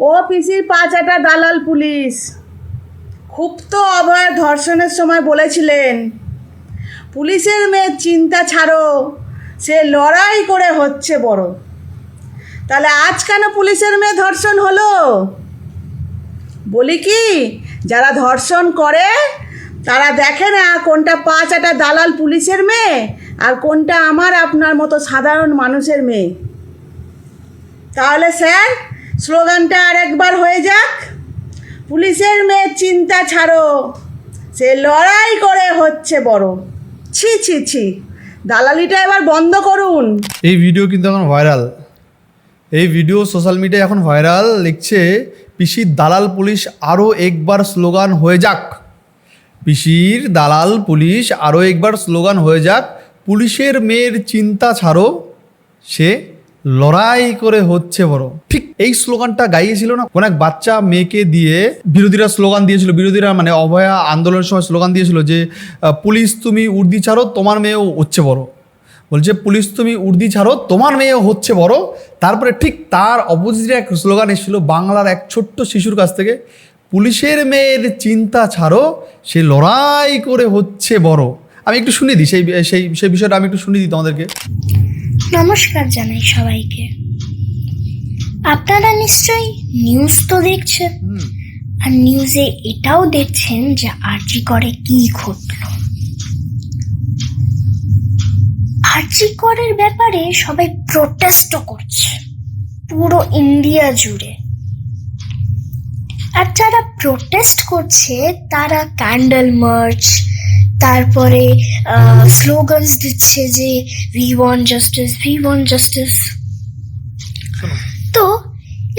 ও পিসির পাঁচ আটা দালাল পুলিশ। খুব অভয় ধর্ষণের সময় বলেছিলেন। পুলিশের মেয়ের চিন্তা ছাড়ো, সে লড়াই করে হচ্ছে বড়। তাহলে আজ কেন পুলিশের মেয়ে ধর্ষণ হলো? বলি কি, যারা ধর্ষণ করে, তারা দেখে না কোনটা পাঁচ আটা দালাল পুলিশের মেয়ে আর কোনটা আমার আপনার মতো সাধারণ মানুষের মেয়ে। তাহলে স্যার স্লোগানটা আর একবার হয়ে যাক। পুলিশের মেয়ের চিন্তা ছাড়ো। সে লড়াই করে হচ্ছে বড়। ছি ছি ছি। দালালিটা এবার বন্ধ করুন। এই ভিডিও কিন্তু এখন ভাইরাল এই ভিডিও সোশ্যাল মিডিয়ায় এখন ভাইরাল লিখছে পিসির দালাল পুলিশ আরও একবার স্লোগান হয়ে যাক। পিসির দালাল পুলিশ আরও একবার স্লোগান হয়ে যাক। পুলিশের মেয়ের চিন্তা ছাড়ো। সে লড়াই করে হচ্ছে বড়। ঠিক এই স্লোগানটা গাইয়েছিল না? কোন এক বাচ্চা মেয়েকে দিয়ে বিরোধীরা স্লোগান দিয়েছিল, বিরোধীরা মানে অভয়া আন্দোলনের সময় স্লোগান দিয়েছিল যে পুলিশ তুমি উর্দি ছাড়ো, তোমার মেয়েও হচ্ছে বড়। বলছে, পুলিশ তুমি উর্দি ছাড়ো, তোমার মেয়ে হচ্ছে বড়। তারপরে ঠিক তার অপোজিটে এক স্লোগান এসেছিল বাংলার এক ছোট্ট শিশুর কাছ থেকে, পুলিশের মেয়ের চিন্তা ছাড়ো, সে লড়াই করে হচ্ছে বড়। আমি একটু শুনে দিই, সেই সেই সেই বিষয়টা আমি একটু শুনে দিই তোমাদেরকে। নমস্কার জানাই সবাইকে। আপনারা নিশ্চয়ই নিউজ তো দেখছেন আর নিউজে এটাও দেখছেন যে আরজি করে কি ঘটল। আরজি করের ব্যাপারে সবাই প্রোটেস্টও করছে পুরো ইন্ডিয়া জুড়ে। আর যারা প্রোটেস্ট করছে তারা ক্যান্ডেল মার্চ তারপরে স্লোগানস দিচ্ছে যে we want justice we want justice তো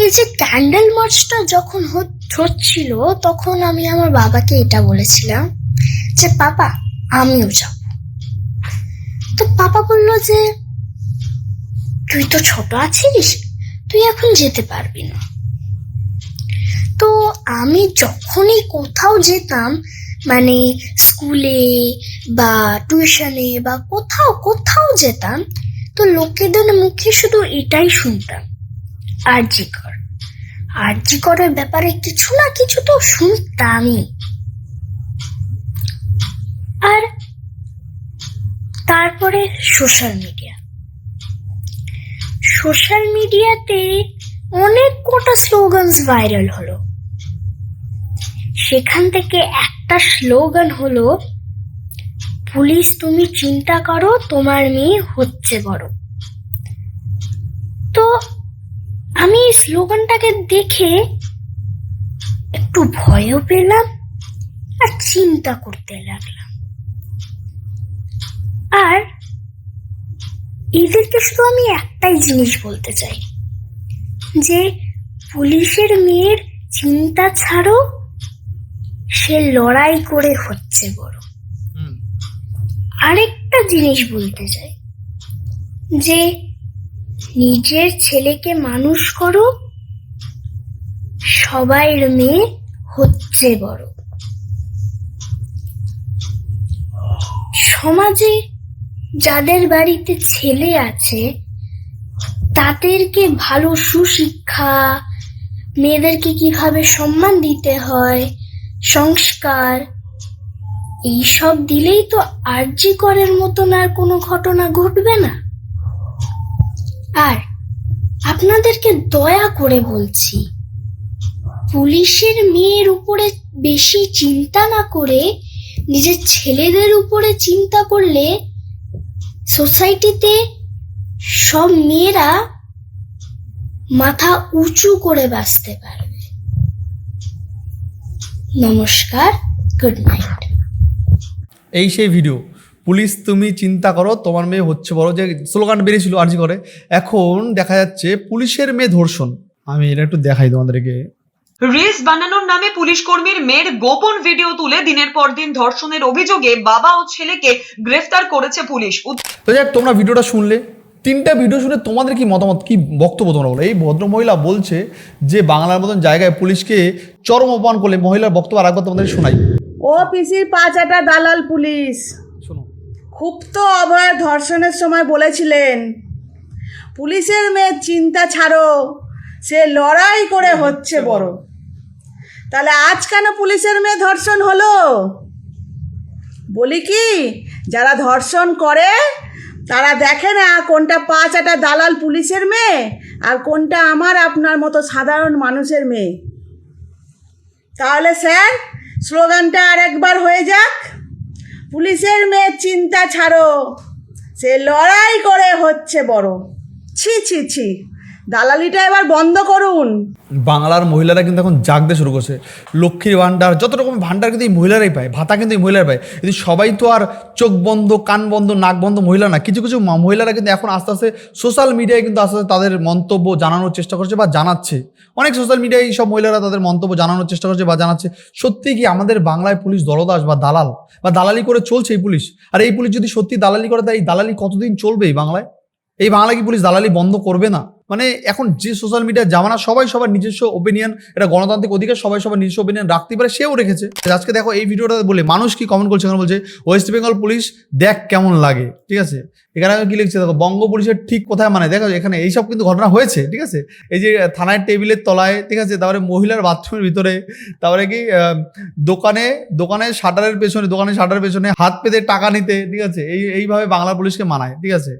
এই যে ক্যান্ডেল মার্চটা যখন হচ্ছিল তখন আমি আমার বাবাকে এটা বলেছিলাম যে পাপা আমিও যাব। তো পাপা বলল যে তুই তো ছোট আছিস তুই এখন যেতে পারবি না। তো আমি যখনই কোথাও যেতাম মানে স্কুলে বা টিউশনে বা কোথাও কোথাও যেতাম, তো লোকেদের মুখে শুধু এটাই শুনতাম আরজি কর আরজি করের ব্যাপারে কিছু না কিছু তো শুনতামই। আর তারপরে সোশ্যাল মিডিয়া সোশ্যাল মিডিয়াতে অনেক কটা স্লোগানস ভাইরাল হলো। সেখান থেকে একটা স্লোগান হলো, পুলিশ তুমি চিন্তা করো, তোমার মেয়ে হচ্ছে বড়। তো আমি এই স্লোগানটাকে দেখে একটু ভয়ও পেলাম আর চিন্তা করতে লাগলাম। আর এদেরকে শুধু আমি একটাই জিনিস বলতে চাই, যে পুলিশের মেয়ের চিন্তা ছাড়ো সে লড়াই করে হচ্ছে বড় আরেকটা জিনিস বলতে চাই যে নিজের ছেলেকে মানুষ করো সবাইয়ের মেয়ে হচ্ছে বড়। সমাজে যাদের বাড়িতে ছেলে আছে তাদেরকে ভালো সুশিক্ষা মেয়েদেরকে কীভাবে সম্মান দিতে হয় সংস্কার এইসব দিলেই তো আরজি করের মতন আর কোনো ঘটনা ঘটবে না। আর আপনাদেরকে দয়া করে বলছি, পুলিশের মেয়ের উপরে বেশি চিন্তা না করে, নিজের ছেলেদের উপরে চিন্তা করলে সোসাইটিতে সব মেয়েরা মাথা উঁচু করে বাঁচতে পারবে নমস্কার গুড নাইট এই সেই ভিডিও পুলিশ তুমি চিন্তা করো তোমার মেয়ে হচ্ছে বড় যে স্লোগান বেরিয়েছিল আর্জি করে। এখন দেখা যাচ্ছে পুলিশের মেয়ে ধর্ষণ। আমি এটা একটু দেখাই তোমাদেরকে। রিলস বানানোর নামে পুলিশ কর্মীর মেয়ের গোপন ভিডিও তুলে দিনের পর দিন ধর্ষণের অভিযোগে বাবা ও ছেলেকে গ্রেফতার করেছে পুলিশ। তো যাক তোমরা ভিডিওটা শুনলে। তিনটা ভিডিও শুনে তোমাদের কি মতামত কি বক্তব্য তোমরা বলো? এই ভদ্রমহিলা বলছে যে বাংলার মতন জায়গায় পুলিশকে চরম অপমান করলে মহিলার বক্তব্য আর একবার তোমাদের শোনাই। ও পিসির পাঁচ আটা দালাল পুলিশ। শোনো। খুব তো অভয় ধর্ষণের সময় বলেছিলেন পুলিশের মেয়ে চিন্তা ছাড়ো সে লড়াই করে হচ্ছে বড়। তাহলে আজ কেন পুলিশের মেয়ে ধর্ষণ হলো? বলি কি যারা ধর্ষণ করে তারা দেখে না কোনটা পাঁচ একটা দালাল পুলিশের মেয়ে আর কোনটা আমার আপনার মতো সাধারণ মানুষের মেয়ে। তাহলে স্যার, স্লোগানটা আর একবার হয়ে যাক। পুলিশের মেয়ের চিন্তা ছাড়ো, সে লড়াই করে হচ্ছে বড়। ছি ছি ছি। দালালিটা এবার বন্ধ করুন। বাংলার মহিলারা কিন্তু এখন জাগতে শুরু করছে। লক্ষ্মীর ভাণ্ডার, যত রকম ভাণ্ডার কিন্তু এই মহিলারাই পায়, ভাতা কিন্তু এই মহিলারা পায়। কিন্তু সবাই তো আর চোখ বন্ধ, কান বন্ধ, নাক বন্ধ মহিলা না, কিছু কিছু মহিলারা কিন্তু এখন আস্তে আস্তে সোশ্যাল মিডিয়ায় কিন্তু আস্তে আস্তে তাদের মন্তব্য জানানোর চেষ্টা করছে বা জানাচ্ছে। অনেক সোশ্যাল মিডিয়ায় সব মহিলারা তাদের মন্তব্য জানানোর চেষ্টা করছে বা জানাচ্ছে। সত্যি কি আমাদের বাংলায় পুলিশ দলদাস বা দালাল? বা দালালি করে চলছে এই পুলিশ? আর এই পুলিশ যদি সত্যি দালালি করে, তাই দালালি কতদিন চলবে এই বাংলায়? এই বাংলা কি পুলিশ দালালি বন্ধ করবে না? মানে এখন যে সোশ্যাল মিডিয়ার জামানা সবাই সবার নিজস্ব ওপিনিয়ন এটা গণতান্ত্রিক অধিকার, সবাই সবার নিজস্ব ওপিনিয়ন রাখতে পারে, সেও রেখেছে। আজকে দেখো এই ভিডিওটা বলে মানুষ কি কমেন্ট করছে? এখানে বলছে ওয়েস্ট বেঙ্গল পুলিশ দেখ কেমন লাগে। ঠিক আছে? এখানে কি লিখছে দেখো, বঙ্গ পুলিশের ঠিক কোথায় মানে দেখো এখানে এইসব কিন্তু ঘটনা হয়েছে, ঠিক আছে? এই যে থানার টেবিলের তলায়, ঠিক আছে? তারপরে মহিলার বাথরুমের ভিতরে, তারপরে কি দোকানে দোকানের শাটারের পেছনে দোকানের শাটারের পেছনে হাত পেতে টাকা নিতে, ঠিক আছে? এই, এইভাবে বাংলা পুলিশকে মানায়, ঠিক আছে?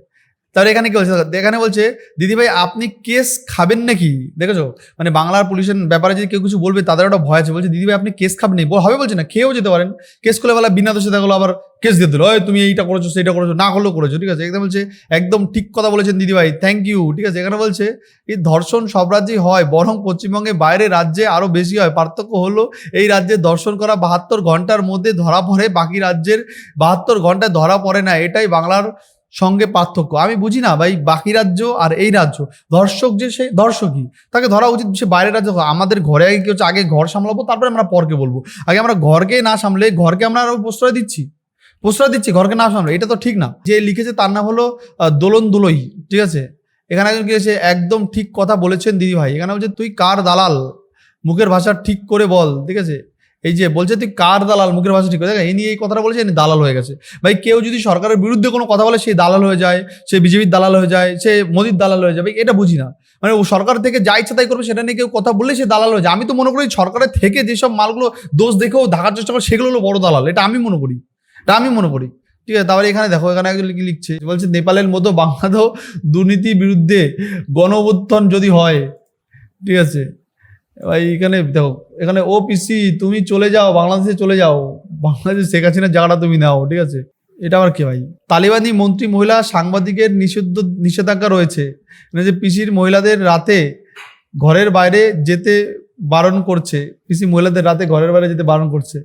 তাহলে এখানে কি বলছে এখানে বলছে, দিদিভাই, আপনি কেস খাবেন নাকি? দেখেছ? মানে বাংলার পুলিশের ব্যাপারে যদি কেউ কিছু বলবে, তাদের একটা ভয় আছে। বলছে, দিদিভাই, আপনি কেস খাবেন হবে বলছে না, খেয়েও যেতে পারেন। কেস করলে বেলা বিনা দোষে দেখল আবার কেস দিয়ে দিল। ওই তুমি এইটা করেছ, সেইটা করেছ, না করলেও করেছ। ঠিক আছে? একদম বলছে, একদম ঠিক কথা বলেছেন দিদিভাই থ্যাংক ইউ ঠিক আছে? এখানে বলছে, এই ধর্ষণ সব রাজ্যেই হয়, বরং পশ্চিমবঙ্গে বাইরে রাজ্যে আরও বেশি হয়। পার্থক্য হলো, এই রাজ্যে দর্শন করা বাহাত্তর ঘণ্টার মধ্যে ধরা পড়ে, বাকি রাজ্যের বাহাত্তর ঘন্টায় ধরা পড়ে না। এটাই বাংলার সঙ্গে পার্থক্য। আমি বুঝি না ভাই, বাকি রাজ্য আর এই রাজ্য। দর্শক যে সে দর্শকই তাকে ধরা উচিত সে বাইরের রাজ্য আমাদের ঘরে আগে কি হচ্ছে? আগে ঘর সামলাবো, তারপরে আমরা পরকে বলব। আগে আমরা ঘরকে না সামলে, ঘরকে আমরা আরও প্রশ্রয় দিচ্ছি। প্রশ্রয় দিচ্ছি, ঘরকে না সামলে। এটা তো ঠিক না। যে লিখেছে তার নাম হলো দোলন দুলই ঠিক আছে? এখানে একজন কি আছে একদম ঠিক কথা বলেছেন দিদি ভাই এখানে বলছে, তুই কার দালাল? মুখের ভাষা ঠিক করে বল। ঠিক আছে? এই যে বলছে, তুই কার দালাল? মুখের ভাষা ঠিক করে এই নিয়ে এই কথাটা বলেছে দালাল হয়ে গেছে। ভাই, কেউ যদি সরকারের বিরুদ্ধে কোনো কথা বলে, সে দালাল হয়ে যায়, সে বিজেপির দালাল হয়ে যায়, সে মোদির দালাল হয়ে যাবে এটা বুঝি না। মানে ও সরকার থেকে যা ইচ্ছা তাই করবে, সেটা নিয়ে কেউ কথা বললে সে দালাল হয়ে যায়। আমি তো মনে করি সরকারের থেকে যেসব মালগুলো দোষ দেখেও ঢাকার চেষ্টা করে, সেগুলো হলো বড় দালাল। এটা আমি মনে করি। এটা আমি মনে করি। ঠিক আছে, তারপরে এখানে দেখো, এখানে একজন কি লিখছে, বলছে, নেপালের মতো বাংলাদেশ দুর্নীতির বিরুদ্ধে গণ যদি হয়। ঠিক আছে ভাই, এখানে দেখো, এখানে ও পিসি তুমি চলে যাও, বাংলাদেশে চলে যাও। বাংলাদেশে শেখ হাসিনার জায়গাটা তুমি নাও, ঠিক আছে? এটা আবার কে ভাই? তালিবানি মন্ত্রী মহিলা সাংবাদিকের নিষিদ্ধ নিষেধাজ্ঞা রয়েছে। মানে যে পিসির মহিলাদের রাতে ঘরের বাইরে যেতে বারণ করছে। পিসি মহিলাদের রাতে ঘরের বাইরে যেতে বারণ করছে।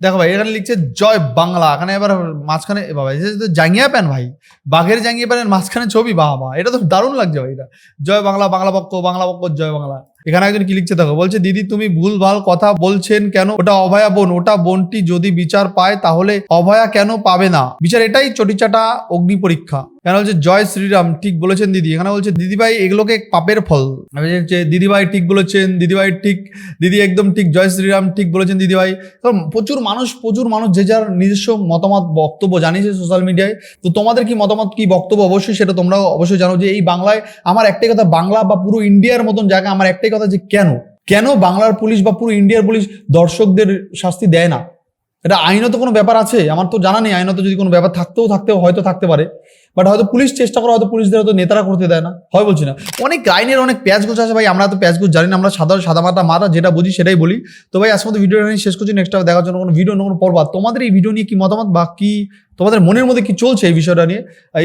দেখো ভাই, এখানে লিখছে জয় বাংলা। এখানে এবার মাঝখানে বাবা জাঙ্গিয়া প্যান ভাই। বাঘের জাঙ্গিয়া প্যানের মাঝখানে ছবি, বাবা। এটা তো দারুণ লাগছে ভাই, এটা। জয় বাংলা বাংলা পক্ষ বাংলা পক্ষ, জয় বাংলা। এখানে একজন কি লিখছে দেখো, বলছে, দিদি, তুমি ভুল ভালো কথা বলছেন কেন? ওটা অভয়া বোন, ওটা বোনটি যদি বিচার পায় তাহলে অভয়া কেন পাবে না? বিচার এটাই চটিচাটা অগ্নি পরীক্ষা। এখানে বলছে জয় শ্রীরাম ঠিক বলেছেন দিদি। এখানে বলছে দিদিভাই এগুলোকে পাপের ফল। বলছি, দিদিভাই ঠিক বলেছেন দিদিভাই ঠিক দিদি একদম ঠিক জয় শ্রীরাম ঠিক বলেছেন দিদিভাই। প্রচুর মানুষ প্রচুর মানুষ যে যার নিজস্ব মতামত বক্তব্য জানিয়েছে সোশ্যাল মিডিয়ায় তো তোমাদের কি মতামত কি বক্তব্য? অবশ্যই সেটা তোমরাও অবশ্যই জানো যে এই বাংলায় আমার একটাই কথা বাংলা বা পুরো ইন্ডিয়ার মতন জায়গা আমার একটাই কথা যে কেন? কেন বাংলার পুলিশ বা পুরো ইন্ডিয়ার পুলিশ দর্শকদের শাস্তি দেয় না? এটা আইনত কোনো ব্যাপার আছে? আমার তো জানা নেই, আইনত যদি কোনো ব্যাপার থাকতেও থাকতেও হয়তো থাকতে পারে। বাট হয়তো পুলিশ চেষ্টা করে, হয়তো পুলিশদের হয়তো নেতারা করতে দেয় না। হয় বলছি না। অনেক আইনের অনেক প্যাচ গোছ আছে ভাই, আমরা তো প্যাচ গোছ জানি না, আমরা সাধারণ সাদা মাটা মারা যেটা বুঝি সেটাই বলি। তো ভাই আজকে মতো ভিডিওটা নিয়ে শেষ করছি নেক্সট দেখার জন্য কোনো ভিডিও কোনো পর্ব। তোমাদের এই ভিডিও নিয়ে কি মতামত বা কি, তোমাদের মনের মধ্যে কি চলছে এই বিষয়টা নিয়ে?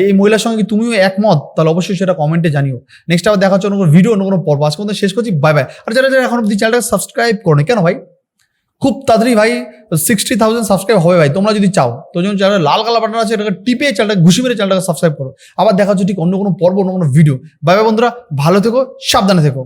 এই মহিলার সঙ্গে কি তুমিও একমত? তাহলে অবশ্যই সেটা কমেন্টে জানিও। নেক্সট আবার দেখার জন্য কোনো ভিডিও অন্য কোনো পর্ব। আজকে মতো শেষ করছি বাই বাই আর যারা যারা এখন অব্দি চ্যানেলটা সাবস্ক্রাইব করো কেন ভাই? খুব তাড়াতাড়ি ভাই সিক্সটি থাউজেন্ড সাবস্ক্রাইব হবে ভাই, তোমরা যদি চাও। তো যখন চ্যানেল লাল কালার বাটন আছে, এটাকে টিপে চ্যানেলটা ঘুষি মেরে চ্যানেলটাকে সাবস্ক্রাইব করো। আবার দেখা হচ্ছে ঠিক অন্য কোনো পর্ব, অন্য কোনো ভিডিও বাই বাই বন্ধুরা, ভালো থেকো, সাবধানে থেকো।